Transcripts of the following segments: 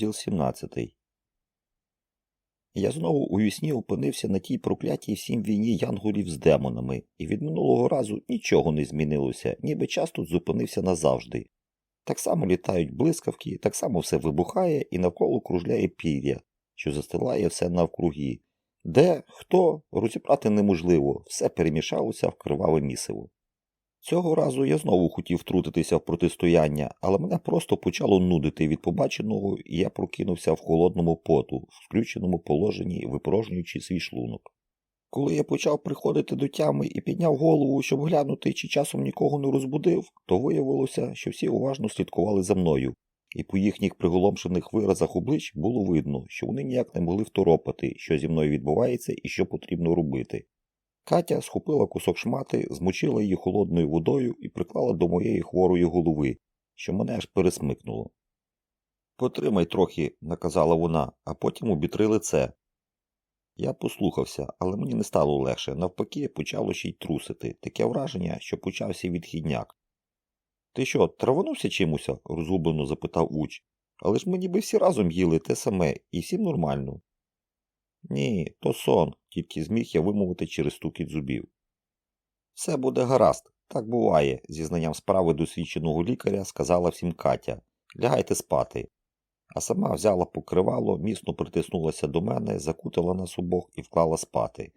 Розділ 17 Я знову у вісні опинився на тій проклятій всім війні янголів з демонами, і від минулого разу нічого не змінилося, ніби час тут зупинився назавжди. Так само літають блискавки, так само все вибухає і навколо кружляє пір'я, що застилає все навкруги. Де, хто, розібрати неможливо, все перемішалося в криваве місиво. Цього разу я знову хотів втрутитися в протистояння, але мене просто почало нудити від побаченого, і я прокинувся в холодному поту, в включеному положенні, випорожнюючи свій шлунок. Коли я почав приходити до тями і підняв голову, щоб глянути, чи часом нікого не розбудив, то виявилося, що всі уважно слідкували за мною, і по їхніх приголомшених виразах облич було видно, що вони ніяк не могли второпати, що зі мною відбувається і що потрібно робити. Катя схопила кусок шмати, змочила її холодною водою і приклала до моєї хворої голови, що мене аж пересмикнуло. Потримай трохи, наказала вона, а потім обітри лице. Я послухався, але мені не стало легше, навпаки, почало ще й трусити, таке враження, що почався відхідняк. Ти що, траванувся чимуся? розгублено запитав уч. Але ж ми ніби всі разом їли те саме, і всім нормально. Ні, то сон, тільки зміг я вимовити через стукіт зубів. Все буде гаразд, так буває, зі знанням справи досвідченого лікаря сказала всім Катя. Лягайте спати. А сама взяла покривало, міцно притиснулася до мене, закутала нас обох і вклала спати.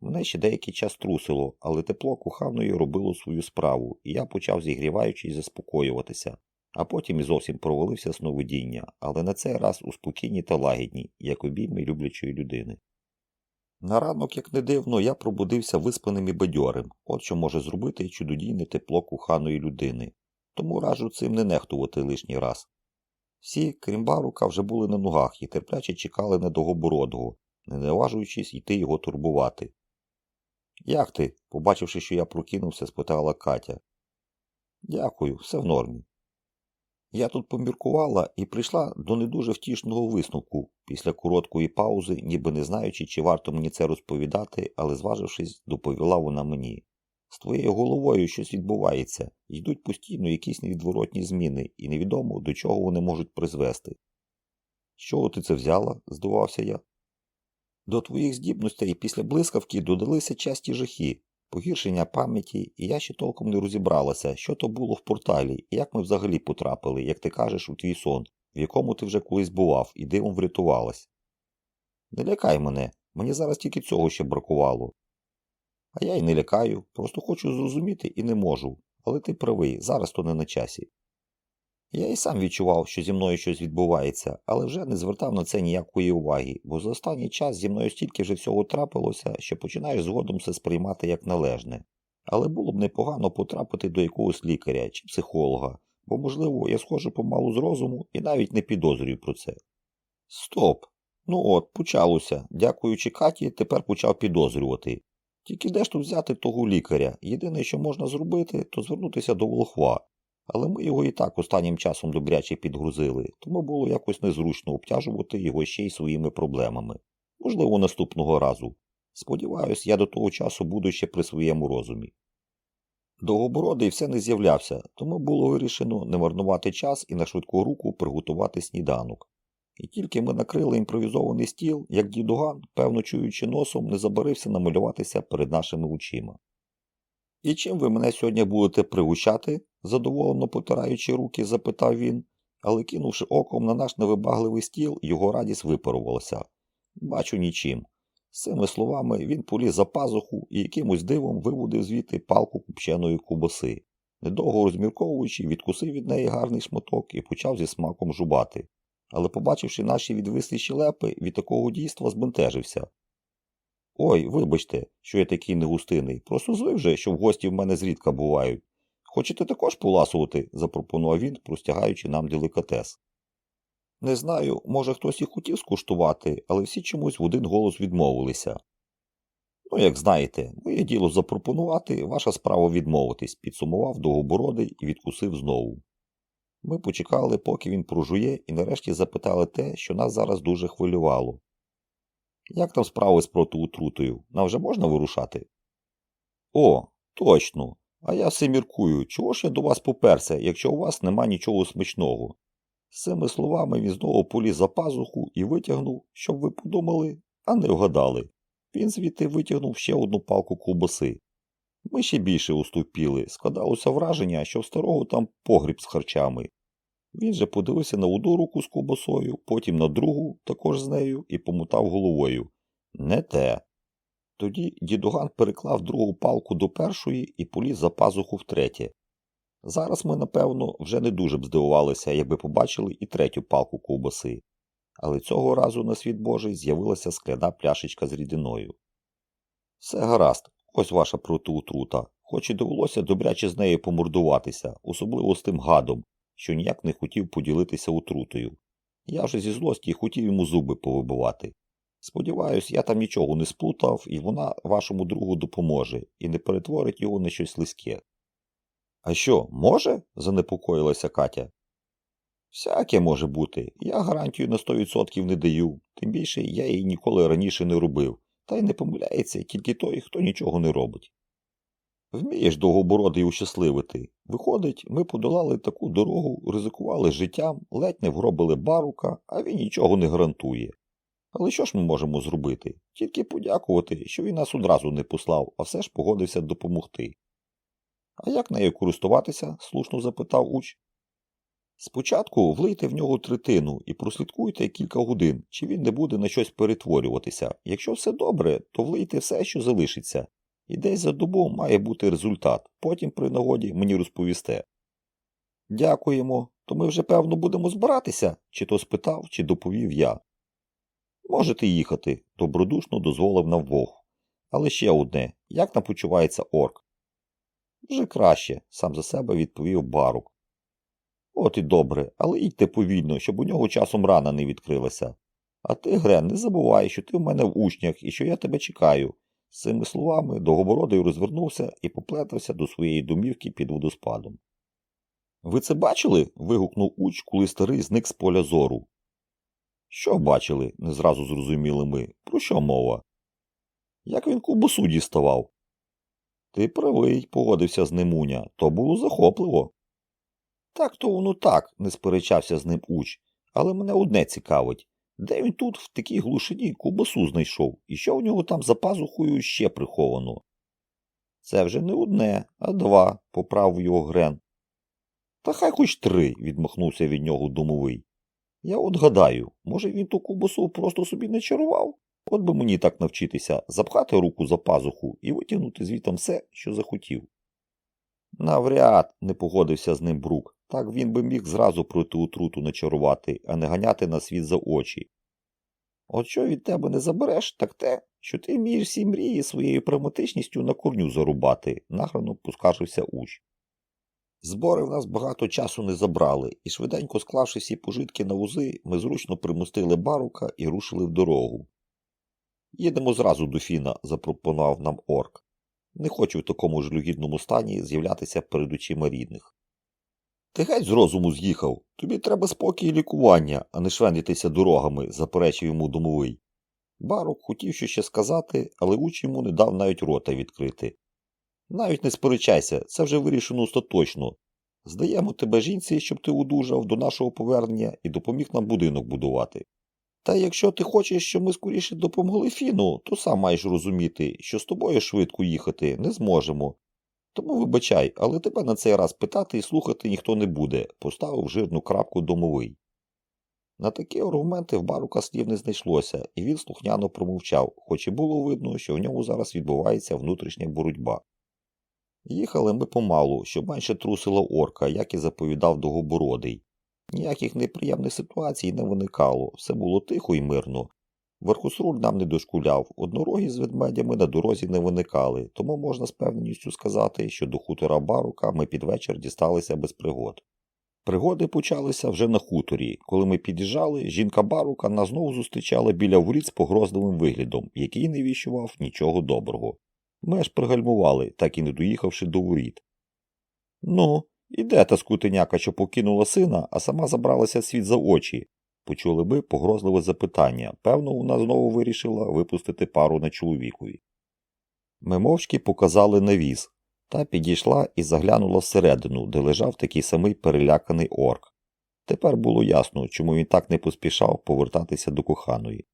Мене ще деякий час трусило, але тепло кухавної робило свою справу, і я почав зігріваючись заспокоюватися, а потім і зовсім провалився сновидіння, але на цей раз у спокійній та лагідній, як обійми люблячої людини. На ранок, як не дивно, я пробудився виспаним і бадьорим, от що може зробити чудодійне тепло куханої людини, тому раджу цим не нехтувати лишній раз. Всі, крім барука, вже були на ногах і терпляче чекали на довгобородого, не наважуючись йти його турбувати. Як ти? побачивши, що я прокинувся, спитала Катя. Дякую, все в нормі. Я тут поміркувала і прийшла до не дуже втішного висновку після короткої паузи, ніби не знаючи, чи варто мені це розповідати, але зважившись, доповіла вона мені. З твоєю головою щось відбувається, йдуть постійно якісь невідворотні зміни, і невідомо, до чого вони можуть призвести. Чого ти це взяла? здивався я. До твоїх здібностей після блискавки додалися часті жахи, погіршення пам'яті, і я ще толком не розібралася, що то було в порталі і як ми взагалі потрапили, як ти кажеш, у твій сон, в якому ти вже колись бував і дивом врятувалась. Не лякай мене, мені зараз тільки цього ще бракувало. А я й не лякаю, просто хочу зрозуміти і не можу, але ти правий, зараз то не на часі. Я і сам відчував, що зі мною щось відбувається, але вже не звертав на це ніякої уваги, бо за останній час зі мною стільки вже всього трапилося, що починаєш згодом все сприймати як належне. Але було б непогано потрапити до якогось лікаря чи психолога, бо, можливо, я схожу помалу з розуму і навіть не підозрюю про це. Стоп! Ну от, почалося. Дякуючи Каті, тепер почав підозрювати. Тільки де ж тут взяти того лікаря? Єдине, що можна зробити, то звернутися до волхва. Але ми його і так останнім часом добряче підгрузили, тому було якось незручно обтяжувати його ще й своїми проблемами. Можливо, наступного разу. Сподіваюсь, я до того часу буду ще при своєму розумі. Довгобородий все не з'являвся, тому було вирішено не марнувати час і на швидку руку приготувати сніданок. І тільки ми накрили імпровізований стіл, як дідуган, певно чуючи носом, не забарився намалюватися перед нашими очима. І чим ви мене сьогодні будете пригощати? задоволено потираючи руки, запитав він, але кинувши оком на наш невибагливий стіл, його радість випарувалася. Бачу нічим. З цими словами він поліз за пазуху і якимось дивом виводив звідти палку купченої кубоси. Недовго розмірковуючи, відкусив від неї гарний шматок і почав зі смаком жубати. Але, побачивши наші відвислі щелепи, від такого дійства збентежився. Ой, вибачте, що я такий негустинний. Просто звик же, що в гості в мене зрідка бувають. Хочете також поласувати? запропонував він, простягаючи нам делікатес. Не знаю, може хтось і хотів скуштувати, але всі чомусь в один голос відмовилися. Ну, як знаєте, моє діло запропонувати, ваша справа відмовитись, підсумував довгобородий і відкусив знову. Ми почекали, поки він прожує, і нарешті запитали те, що нас зараз дуже хвилювало. Як там справи з протиутрутою? Нам вже можна вирушати? О, точно. А я все міркую, чого ж я до вас поперся, якщо у вас нема нічого смачного? З цими словами він знову поліз за пазуху і витягнув, щоб ви подумали, а не вгадали. Він звідти витягнув ще одну палку ковбаси. Ми ще більше уступіли, складалося враження, що в старого там погріб з харчами. Він же подивився на одну руку з ковбасою, потім на другу, також з нею, і помотав головою. Не те. Тоді дідуган переклав другу палку до першої і поліз за пазуху втретє. Зараз ми, напевно, вже не дуже б здивувалися, якби побачили і третю палку ковбаси. Але цього разу на світ Божий з'явилася скляна пляшечка з рідиною. Все гаразд, ось ваша протиутрута, хоч і довелося добряче з нею помордуватися, особливо з тим гадом, що ніяк не хотів поділитися отрутою. Я вже зі злості хотів йому зуби повибивати. Сподіваюсь, я там нічого не сплутав, і вона вашому другу допоможе і не перетворить його на щось лиське. А що, може? занепокоїлася Катя. Всяке може бути. Я гарантію на 100% не даю, тим більше я її ніколи раніше не робив, та й не помиляється тільки той, хто нічого не робить. Вмієш довгобородий ущасливити. Виходить, ми подолали таку дорогу, ризикували життям, ледь не вгробили барука, а він нічого не гарантує. Але що ж ми можемо зробити? Тільки подякувати, що він нас одразу не послав, а все ж погодився допомогти. А як нею користуватися? слушно запитав уч. Спочатку влийте в нього третину і прослідкуйте кілька годин, чи він не буде на щось перетворюватися. Якщо все добре, то влийте все, що залишиться. І десь за добу має бути результат. Потім при нагоді мені розповісте. Дякуємо. То ми вже, певно, будемо збиратися, чи то спитав, чи доповів я. Можете їхати, добродушно дозволив нам Вог. Але ще одне як там почувається орк? Вже краще, сам за себе відповів барук. От і добре, але їдьте повільно, щоб у нього часом рана не відкрилася. А ти, Грен, не забувай, що ти в мене в учнях і що я тебе чекаю. З цими словами довгобородий розвернувся і поплетався до своєї домівки під водоспадом. Ви це бачили? вигукнув уч, коли старий зник з поля зору. Що бачили? не зразу зрозуміли ми. Про що мова? Як він кубасу діставав? Ти правий, погодився з Немуня. То було захопливо. Так то воно так, не сперечався з ним уч, але мене одне цікавить. Де він тут в такій глушині кубасу знайшов, і що в нього там за пазухою ще приховано? Це вже не одне, а два, поправив його Грен. Та хай хоч три, відмахнувся від нього домовий. Я от гадаю, може він ту кубасу просто собі не чарував? От би мені так навчитися запхати руку за пазуху і витягнути звітом все, що захотів. Навряд, не погодився з ним Брук. Так він би міг зразу проти отруту начарувати, а не ганяти на світ за очі. От що від тебе не забереш, так те, що ти вмієш всі мрії своєю прагматичністю на корню зарубати, награно поскаржився уч. Збори в нас багато часу не забрали, і швиденько склавши всі пожитки на вузи, ми зручно примустили барука і рушили в дорогу. Їдемо зразу до Фіна, запропонував нам орк. Не хочу в такому жалюгідному стані з'являтися перед очима рідних. Ти геть з розуму з'їхав. Тобі треба спокій і лікування, а не швендитися дорогами, заперечив йому домовий. Барок хотів що ще сказати, але уч йому не дав навіть рота відкрити. Навіть не сперечайся, це вже вирішено остаточно. Здаємо тебе жінці, щоб ти одужав до нашого повернення і допоміг нам будинок будувати. Та якщо ти хочеш, щоб ми скоріше допомогли Фіну, то сам маєш розуміти, що з тобою швидко їхати не зможемо. Тому вибачай, але тебе на цей раз питати і слухати ніхто не буде, поставив жирну крапку домовий. На такі аргументи в барука слів не знайшлося, і він слухняно промовчав, хоч і було видно, що в ньому зараз відбувається внутрішня боротьба. Їхали ми помалу, щоб менше трусила орка, як і заповідав Довгобородий. Ніяких неприємних ситуацій не виникало, все було тихо і мирно. Верхосруль нам не дошкуляв, однорогі з ведмедями на дорозі не виникали, тому можна з певністю сказати, що до хутора Барука ми під вечір дісталися без пригод. Пригоди почалися вже на хуторі. Коли ми під'їжджали, жінка Барука нас знову зустрічала біля воріт з погрозливим виглядом, який не віщував нічого доброго. Ми аж пригальмували, так і не доїхавши до воріт. Ну, і де та скутеняка, що покинула сина, а сама забралася світ за очі? Почули би погрозливе запитання. Певно, вона знову вирішила випустити пару на чоловікові. Ми мовчки показали навіз, та підійшла і заглянула всередину, де лежав такий самий переляканий орк. Тепер було ясно, чому він так не поспішав повертатися до коханої.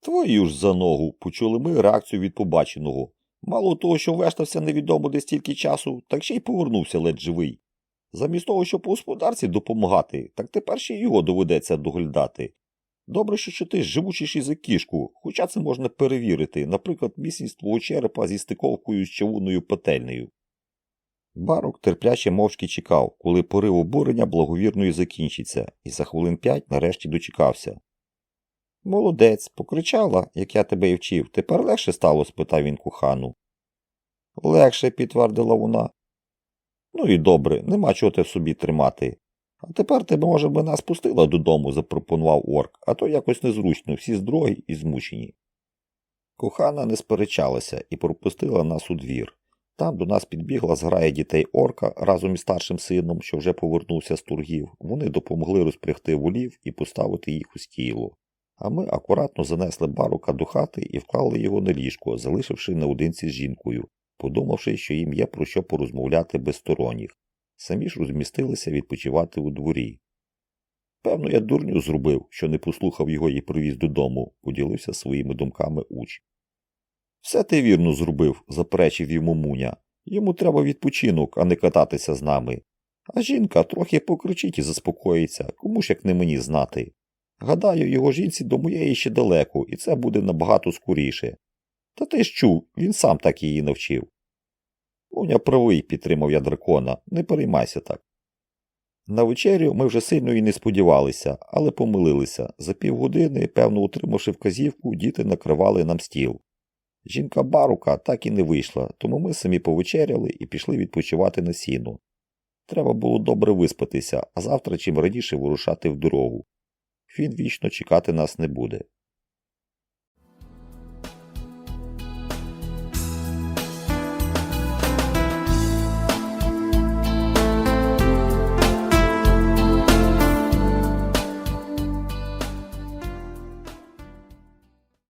Твою ж за ногу, почули ми реакцію від побаченого. Мало того, що вештався невідомо де стільки часу, так ще й повернувся ледь живий. Замість того, щоб по господарці допомагати, так тепер ще його доведеться доглядати. Добре, що ти живучіший за кішку, хоча це можна перевірити, наприклад, міцність твого черепа зі стиковкою з чавунною петельнею. Барок терпляче мовчки чекав, коли порив обурення благовірної закінчиться, і за хвилин п'ять нарешті дочекався. Молодець, покричала, як я тебе й вчив. Тепер легше стало? спитав він кохану. Легше, підтвердила вона. Ну і добре, нема чого те в собі тримати. А тепер тебе, може, би нас пустила додому, запропонував орк, а то якось незручно, всі здрогі і змучені. Кохана не сперечалася і пропустила нас у двір. Там до нас підбігла зграя дітей орка разом із старшим сином, що вже повернувся з тургів. Вони допомогли розпрягти волів і поставити їх у стіло. А ми акуратно занесли барука до хати і вклали його на ліжко, залишивши наодинці з жінкою, подумавши, що їм є про що порозмовляти без сторонніх. Самі ж розмістилися відпочивати у дворі. Певно, я дурню зробив, що не послухав його і привіз додому, поділився своїми думками уч. Все ти вірно зробив, заперечив йому Муня. Йому треба відпочинок, а не кататися з нами. А жінка трохи покричить і заспокоїться, кому ж як не мені знати. Гадаю, його жінці до моєї ще далеко, і це буде набагато скоріше. Та ти ж чув, він сам так її навчив. Муня правий, підтримав я дракона, не переймайся так. На вечерю ми вже сильно і не сподівалися, але помилилися. За півгодини, певно, утримавши вказівку, діти накривали нам стіл. Жінка барука так і не вийшла, тому ми самі повечеряли і пішли відпочивати на сіну. Треба було добре виспатися, а завтра чим раніше вирушати в дорогу. Він вічно чекати нас не буде.